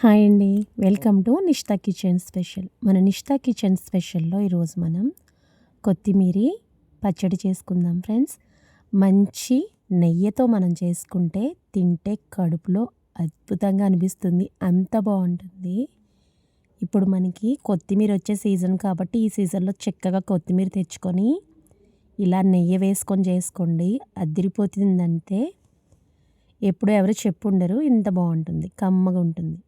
Hi అండి. Welcome to Nishtha kitchen special. మన Nishta kitchen స్పెషల్లో ఈరోజు మనం కొత్తిమీరి పచ్చడి చేసుకుందాం ఫ్రెండ్స్. మంచి నెయ్యితో మనం చేసుకుంటే తింటే కడుపులో అద్భుతంగా అనిపిస్తుంది. అంత బాగుంటుంది. ఇప్పుడు మనకి కొత్తిమీర వచ్చే సీజన్ కాబట్టి ఈ సీజన్లో చక్కగా కొత్తిమీర తెచ్చుకొని ఇలా నెయ్యి వేసుకొని చేసుకోండి. అదిరిపోతుందంటే ఎప్పుడు ఎవరు చెప్పుండరు ఇంత బాగుంటుంది. కమ్మగా ఉంటుంది.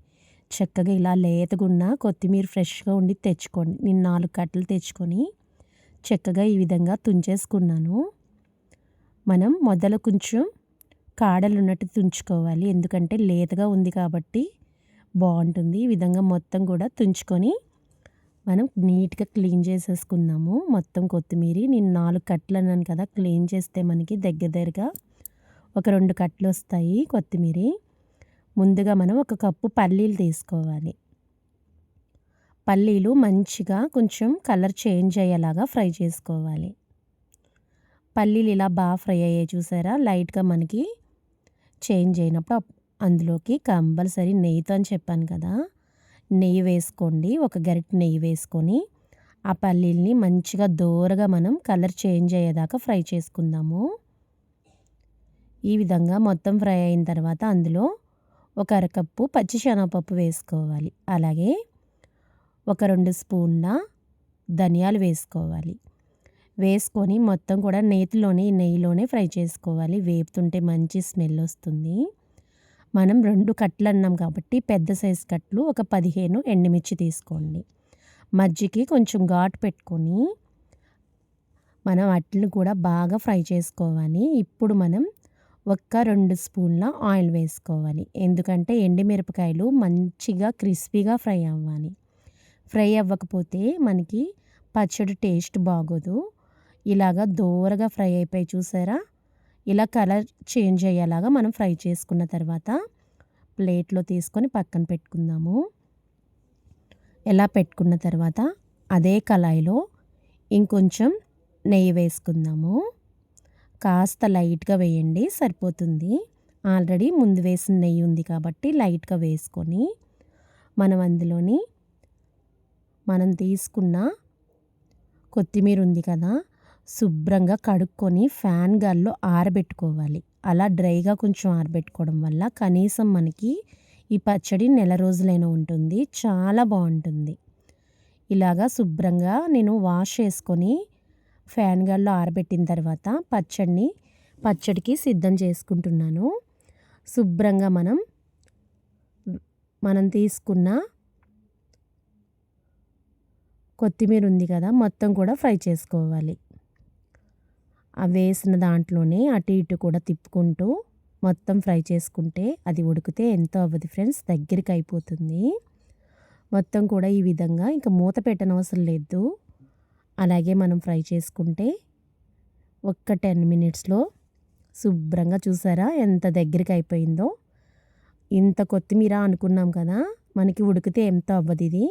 చక్కగా ఇలా లేతగున్న కొత్తిమీర ఫ్రెష్గా ఉండి తెచ్చుకోండి. నేను నాలుగు కట్టలు తెచ్చుకొని చక్కగా ఈ విధంగా తుంచేసుకున్నాను. మనం మొదలు కొంచెం కాడలు ఉన్నట్టు తుంచుకోవాలి. ఎందుకంటే లేతగా ఉంది కాబట్టి బాగుంటుంది. ఈ విధంగా మొత్తం కూడా తుంచుకొని మనం నీట్గా క్లీన్ చేసేసుకుందాము. మొత్తం కొత్తిమీర నేను నాలుగు కట్టలు అన్నాను కదా క్లీన్ చేస్తే మనకి దగ్గర దగ్గరగా ఒక రెండు కట్టలు వస్తాయి కొత్తిమీర. ముందుగా మనం ఒక కప్పు పల్లీలు తీసుకోవాలి. పల్లీలు మంచిగా కొంచెం కలర్ చేంజ్ అయ్యేలాగా ఫ్రై చేసుకోవాలి. పల్లీలు ఇలా బాగా ఫ్రై అయ్యాయి చూసారా? లైట్గా మనకి చేంజ్ అయినప్పుడు అందులోకి కంపల్సరీ నెయ్యితో అని చెప్పాను కదా? నెయ్యి వేసుకోండి ఒక గరిట నెయ్యి వేసుకొని ఆ పల్లీల్ని మంచిగా దూరగా మనం కలర్ చేంజ్ అయ్యేదాకా ఫ్రై చేసుకుందాము. ఈ విధంగా మొత్తం ఫ్రై అయిన తర్వాత అందులో ఒక అరకప్పు పచ్చిశనగపప్పు వేసుకోవాలి. అలాగే ఒక రెండు స్పూన్ల ధనియాలు వేసుకోవాలి. వేసుకొని మొత్తం కూడా నేతిలోనే నెయ్యిలోనే ఫ్రై చేసుకోవాలి. వేపుతుంటే మంచి స్మెల్ వస్తుంది. మనం రెండు కట్లు అన్నాం కాబట్టి పెద్ద సైజు కట్లు ఒక పదిహేను ఎండుమిర్చి తీసుకోండి. మజ్జికి కొంచెం ఘాటు పెట్టుకొని మనం వాటిని కూడా బాగా ఫ్రై చేసుకోవాలి. ఇప్పుడు మనం ఒక్క రెండు స్పూన్ల ఆయిల్ వేసుకోవాలి. ఎందుకంటే ఎండుమిరపకాయలు మంచిగా క్రిస్పీగా ఫ్రై అవ్వాలి. ఫ్రై అవ్వకపోతే మనకి పచ్చడి టేస్ట్ బాగోదు. ఇలాగా దూరగా ఫ్రై అయిపోయి చూసారా? ఇలా కలర్ చేంజ్ అయ్యేలాగా మనం ఫ్రై చేసుకున్న తర్వాత ప్లేట్లో తీసుకొని పక్కన పెట్టుకుందాము. ఎలా పెట్టుకున్న తర్వాత అదే కళాయిలో ఇంకొంచెం నెయ్యి వేసుకుందాము. కాస్త లైట్గా వేయండి సరిపోతుంది. ఆల్రెడీ ముందు వేసిన నెయ్యి ఉంది కాబట్టి లైట్గా వేసుకొని మనం అందులోని మనం తీసుకున్న కొత్తిమీర ఉంది కదా శుభ్రంగా కడుక్కొని ఫ్యాన్ గాల్లో ఆరబెట్టుకోవాలి. అలా డ్రైగా కొంచెం ఆరబెట్టుకోవడం వల్ల కనీసం మనకి ఈ పచ్చడి నెల రోజులైనా ఉంటుంది చాలా బాగుంటుంది. ఇలాగా శుభ్రంగా నేను వాష్ చేసుకొని ఫ్యాన్ గాల్లో ఆరబెట్టిన తర్వాత పచ్చడిని పచ్చడికి సిద్ధం చేసుకుంటున్నాను. శుభ్రంగా మనం మనం తీసుకున్న కొత్తిమీర ఉంది కదా మొత్తం కూడా ఫ్రై చేసుకోవాలి. ఆ వేసిన దాంట్లోనే అటు ఇటు కూడా తిప్పుకుంటూ మొత్తం ఫ్రై చేసుకుంటే అది ఉడికితే ఎంతో అవ్వదు ఫ్రెండ్స్ దగ్గరికి అయిపోతుంది. మొత్తం కూడా ఈ విధంగా ఇంకా మూత పెట్టనవసరం లేదు. అలాగే మనం ఫ్రై చేసుకుంటే ఒక్క టెన్ మినిట్స్లో శుభ్రంగా చూసారా ఎంత దగ్గరికి అయిపోయిందో? ఇంత కొత్తిమీర అనుకున్నాం కదా మనకి ఉడికితే ఎంత అవ్వదు ఇది.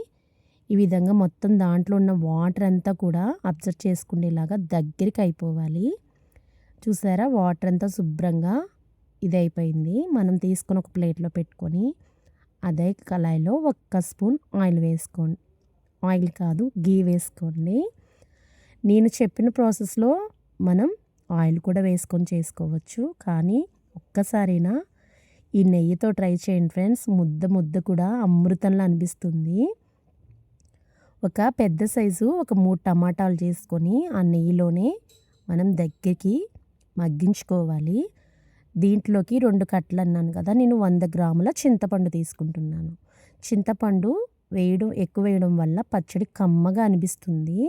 ఈ విధంగా మొత్తం దాంట్లో ఉన్న వాటర్ అంతా కూడా అబ్జర్వ్ చేసుకునేలాగా దగ్గరికి అయిపోవాలి. చూసారా వాటర్ అంతా శుభ్రంగా ఇది అయిపోయింది. మనం తీసుకొని ఒక ప్లేట్లో పెట్టుకొని అదే కళాయిలో ఒక్క స్పూన్ ఆయిల్ వేసుకోండి. ఆయిల్ కాదు గీ వేసుకోండి. నేను చెప్పిన ప్రాసెస్లో మనం ఆయిల్ కూడా వేసుకొని చేసుకోవచ్చు. కానీ ఒక్కసారైనా ఈ నెయ్యితో ట్రై చేయండి ఫ్రెండ్స్. ముద్ద ముద్ద కూడా అమృతంలా అనిపిస్తుంది. ఒక పెద్ద సైజు ఒక మూడు టమాటాలు చేసుకొని ఆ నెయ్యిలోనే మనం దగ్గరికి మగ్గించుకోవాలి. దీంట్లోకి రెండు కట్టలు అన్నాను కదా నేను వంద గ్రాముల చింతపండు తీసుకుంటున్నాను. చింతపండు వేయడం ఎక్కువ వేయడం వల్ల పచ్చడి కమ్మగా అనిపిస్తుంది.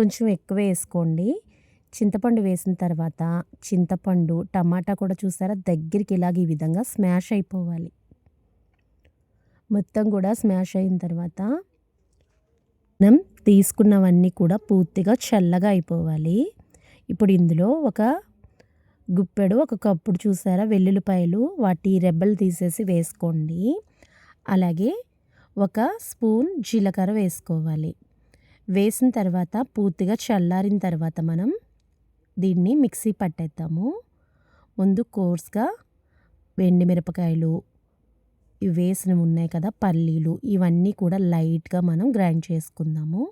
కొంచెం ఎక్కువ వేసుకోండి. చింతపండు వేసిన తర్వాత చింతపండు టమాటా కూడా చూసారా? దగ్గరికి ఇలాగ ఈ విధంగా స్మాష్ అయిపోవాలి. మొత్తం కూడా స్మాష్ అయిన తర్వాత మనం తీసుకున్నవన్నీ కూడా పూర్తిగా చల్లగా అయిపోవాలి. ఇప్పుడు ఇందులో ఒక గుప్పెడు ఒక కప్పుడు చూసారా? వెల్లుల్లిపాయలు వాటి రెబ్బలు తీసేసి వేసుకోండి. అలాగే ఒక స్పూన్ జీలకర్ర వేసుకోవాలి. వేసిన తర్వాత పూర్తిగా చల్లారిన తర్వాత మనం దీన్ని మిక్సీ పట్టేద్దాము. ముందు కోర్స్గా వెండి మిరపకాయలు ఇవి వేసినవి ఉన్నాయి కదా పల్లీలు ఇవన్నీ కూడా లైట్గా మనం గ్రైండ్ చేసుకుందాము.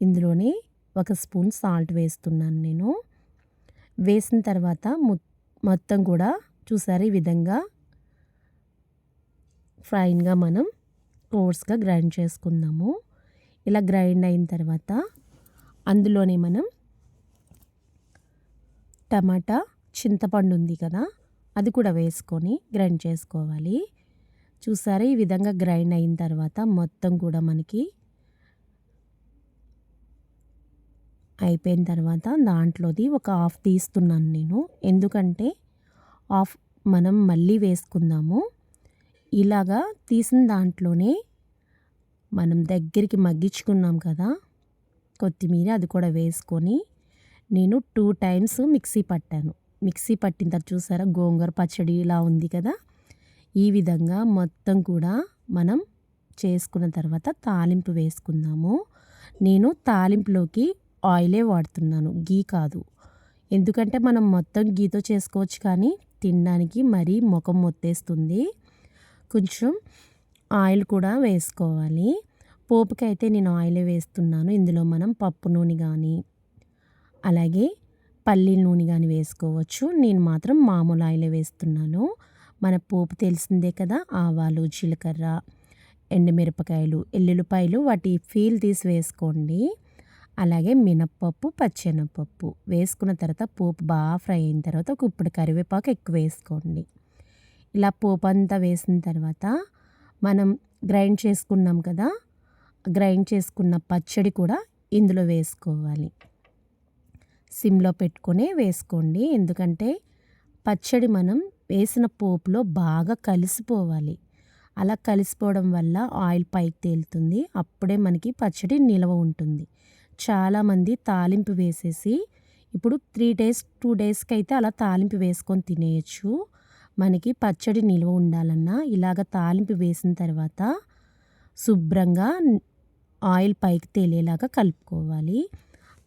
ఇందులోనే ఒక స్పూన్ సాల్ట్ వేస్తున్నాను నేను. వేసిన తర్వాత మొత్తం కూడా చూసారు ఈ విధంగా ఫ్రైన్గా మనం కోర్స్గా గ్రైండ్ చేసుకుందాము. ఇలా గ్రైండ్ అయిన తర్వాత అందులోనే మనం టమాటా చింతపండు ఉంది కదా అది కూడా వేసుకొని గ్రైండ్ చేసుకోవాలి. చూసారా? ఈ విధంగా గ్రైండ్ అయిన తర్వాత మొత్తం కూడా మనకి అయిపోయిన తర్వాత దాంట్లోది ఒక హాఫ్ తీస్తున్నాను నేను. ఎందుకంటే హాఫ్ మనం మళ్ళీ వేసుకుందాము. ఇలాగా తీసిన దాంట్లోనే మనం దగ్గరికి మగ్గించుకున్నాం కదా కొత్తిమీర అది కూడా వేసుకొని నేను టూ టైమ్స్ మిక్సీ పట్టాను. మిక్సీ పట్టిన తర్వాత చూసారా గోంగూర పచ్చడి ఇలా ఉంది కదా. ఈ విధంగా మొత్తం కూడా మనం చేసుకున్న తర్వాత తాలింపు వేసుకుందాము. నేను తాలింపులోకి ఆయిలే వాడుతున్నాను గీ కాదు. ఎందుకంటే మనం మొత్తం గీతో చేసుకోవచ్చు కానీ తినడానికి మరీ ముఖం మొత్తేస్తుంది. కొంచెం ఆయిల్ కూడా వేసుకోవాలి. పోపుకి అయితే నేను ఆయిలే వేస్తున్నాను. ఇందులో మనం పప్పు నూనె కానీ అలాగే పల్లీల నూనె కానీ వేసుకోవచ్చు. నేను మాత్రం మామూలు ఆయిలే వేస్తున్నాను. మన పోపు తెలిసిందే కదా ఆవాలు జీలకర్ర ఎండుమిరపకాయలు ఎల్లుల్లిపాయలు వాటి ఫీల్ తీసి వేసుకోండి. అలాగే మినప్పప్పు పచ్చెనపప్పు వేసుకున్న తర్వాత పోపు బాగా ఫ్రై అయిన తర్వాత ఒక ఇప్పుడు కరివేపాకు ఎక్కువ వేసుకోండి. ఇలా పోపు అంతా వేసిన తర్వాత మనం గ్రైండ్ చేసుకున్నాం కదా గ్రైండ్ చేసుకున్న పచ్చడి కూడా ఇందులో వేసుకోవాలి. సిమ్లో పెట్టుకొని వేసుకోండి. ఎందుకంటే పచ్చడి మనం వేసిన పోపులో బాగా కలిసిపోవాలి. అలా కలిసిపోవడం వల్ల ఆయిల్ పైకి తేలుతుంది. అప్పుడే మనకి పచ్చడి నిలవ ఉంటుంది. చాలామంది తాలింపు వేసేసి ఇప్పుడు త్రీ డేస్ టూ డేస్కి అయితే అలా తాలింపు వేసుకొని తినేయచ్చు. మనకి పచ్చడి నిల్వ ఉండాలన్నా ఇలాగ తాలింపు వేసిన తర్వాత శుభ్రంగా ఆయిల్ పైకి తేలేలాగా కలుపుకోవాలి.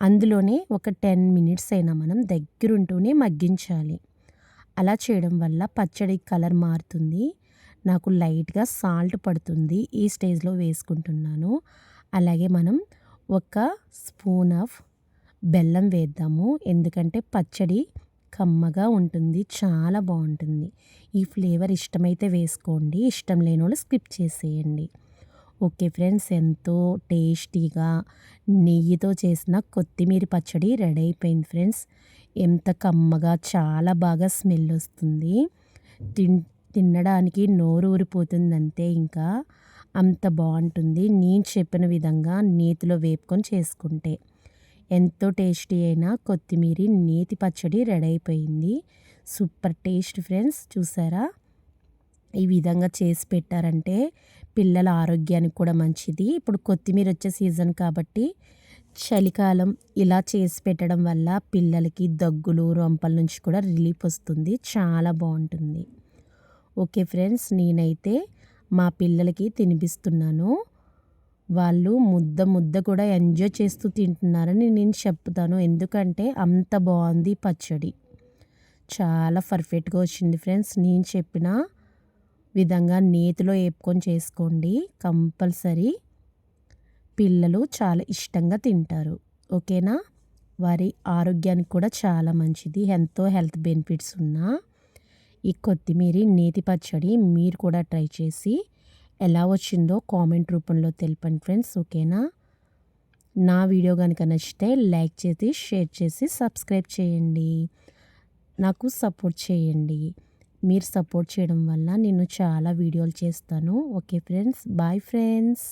అందులోనే ఒక టెన్ మినిట్స్ అయినా మనం దగ్గరుంటూనే మగ్గించాలి. అలా చేయడం వల్ల పచ్చడి కలర్ మారుతుంది. నాకు లైట్గా సాల్ట్ పడుతుంది ఈ స్టేజ్లో వేసుకుంటున్నాను. అలాగే మనం ఒక స్పూన్ ఆఫ్ బెల్లం వేద్దాము. ఎందుకంటే పచ్చడి కమ్మగా ఉంటుంది చాలా బాగుంటుంది. ఈ ఫ్లేవర్ ఇష్టమైతే వేసుకోండి ఇష్టం లేని వాళ్ళు స్కిప్ చేసేయండి. ఓకే ఫ్రెండ్స్ ఎంతో టేస్టీగా నెయ్యితో చేసిన కొత్తిమీర పచ్చడి రెడీ అయిపోయింది ఫ్రెండ్స్. ఎంత కమ్మగా చాలా బాగా స్మెల్ వస్తుంది. తిన్ తినడానికి నోరు ఊరిపోతుంది అంతే ఇంకా. అంత బాగుంటుంది. నేను చెప్పిన విధంగా నేతిలో వేపుకొని చేసుకుంటే. ఎంతో టేస్టీ అయిన కొత్తిమీర నేతి పచ్చడి రెడీ అయిపోయింది. సూపర్ టేస్ట్ ఫ్రెండ్స్ చూసారా? ఈ విధంగా చేసి పెట్టారంటే పిల్లల ఆరోగ్యానికి కూడా మంచిది. ఇప్పుడు కొత్తిమీర వచ్చే సీజన్ కాబట్టి చలికాలం ఇలా చేసి పెట్టడం వల్ల పిల్లలకి దగ్గులు రొంపల నుంచి కూడా రిలీఫ్ వస్తుంది. చాలా బాగుంటుంది. ఓకే ఫ్రెండ్స్ నేనైతే మా పిల్లలకి తినిపిస్తున్నాను. వాళ్ళు ముద్ద ముద్ద కూడా ఎంజాయ్ చేస్తూ తింటున్నారని నేను చెప్తాను. ఎందుకంటే అంత బాగుంది పచ్చడి. చాలా పర్ఫెక్ట్గా వచ్చింది ఫ్రెండ్స్. నేను చెప్పిన విధంగా నేతిలో వేపుకొని చేసుకోండి. కంపల్సరీ పిల్లలు చాలా ఇష్టంగా తింటారు. ఓకేనా? వారి ఆరోగ్యానికి కూడా చాలా మంచిది. ఎంతో హెల్త్ బెనిఫిట్స్ ఉన్న ఈ కొత్తిమీర నేతి పచ్చడి మీరు కూడా ట్రై చేసి ఎలా వచ్చిందో కామెంట్ రూపంలో తెలపండి ఫ్రెండ్స్ ఓకేనా? నా వీడియో కనుక నచ్చితే లైక్ చేసి షేర్ చేసి సబ్స్క్రైబ్ చేయండి. నాకు సపోర్ట్ చేయండి. మీరు సపోర్ట్ చేయడం వల్ల నేను చాలా వీడియోలు చేస్తాను. Okay friends bye friends.